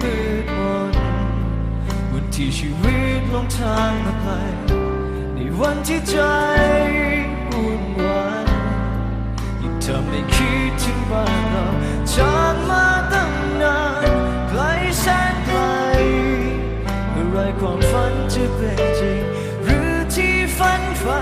มืดมนวันที่ชีวิตลงทางมาไกลในวันที่ใจวุ่นวายยิ่งทำให้คิดถึงบ้านเราจากมาตั้งนานไกลแสนไกลเมื่อไรความฝันจะเป็นจริง หรือที่ฝันใฝ่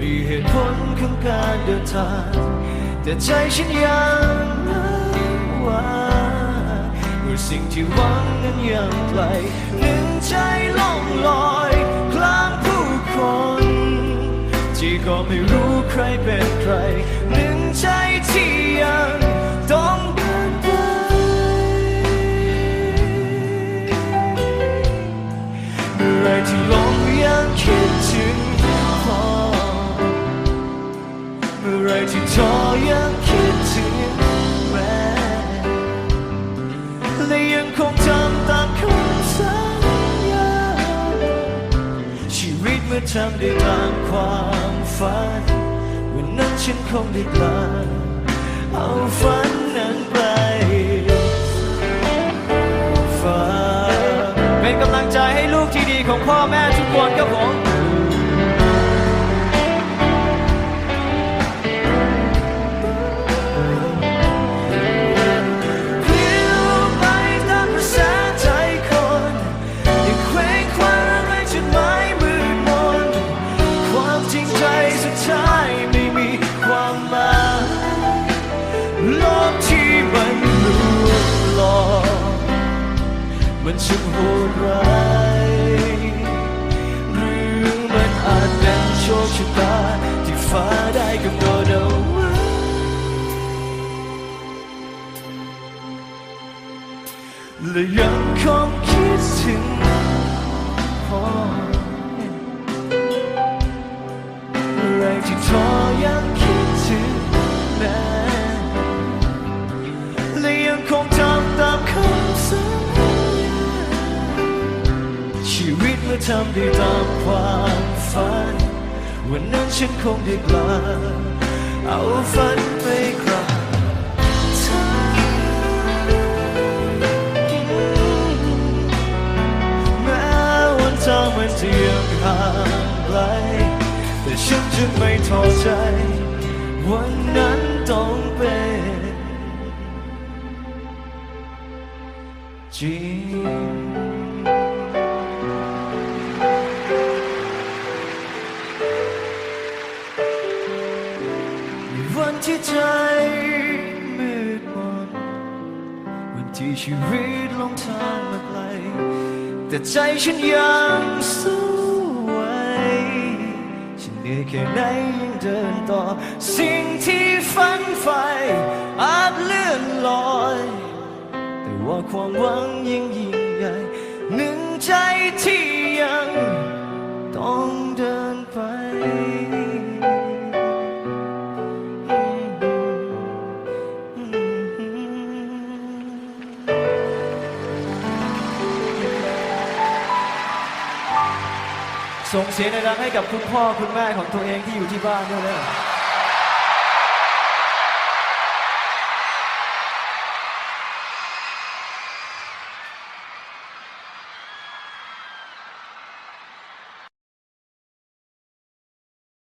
มีเหตุผลของการเดินทาง แต่ใจฉันยังว่าว่าสิ่งที่หวังนั้นยังไกลหนึ่งใจล่องลอยกลางผู้คน ที่ก็ไม่รู้ใครเป็นใคร ที่ท้อยังคิดถึงแม่และยังคงทำตามคำสัญญาชีวิตเมื่อทำได้ตามความฝัน วันนั้นฉันคงได้กลาเอาฝันนั้นไปฝากเป็นกำลังใจให้ลูกที่ดีของพ่อแม่ทุกคนครับผม มันช่างโหดร้ายหรือมันอาจเป็นโชคชะตาที่ฟ้าได้กำหนดเอาไว้และยังคงคิดถึงพ่อเมื่อไรที่ท ทำได้ตามความฝัน วันนั้นฉันคงได้กลาเอาฝันไปกราบเธอแม้วันทางมันจะยังห่างไกล แต่ฉันจะไม่ท้อใจ วันนั้นต้องเป็นจริง ที่ใจมืดมนวันที่ชีวิตลงทางมาไกล แต่ใจฉันยังสู้ไหวฉันเหนื่อยแค่ไหนยังเดินต่อ สิ่งที่ฝันใฝ่อาจเลื่อนลอย แต่ว่าความหวังยังยิ่งใหญ่หนึ่งใจที่ ส่งเสียงดังให้กับคุณพ่อคุณแม่ของตัวเองที่อยู่ที่บ้านด้วยนะ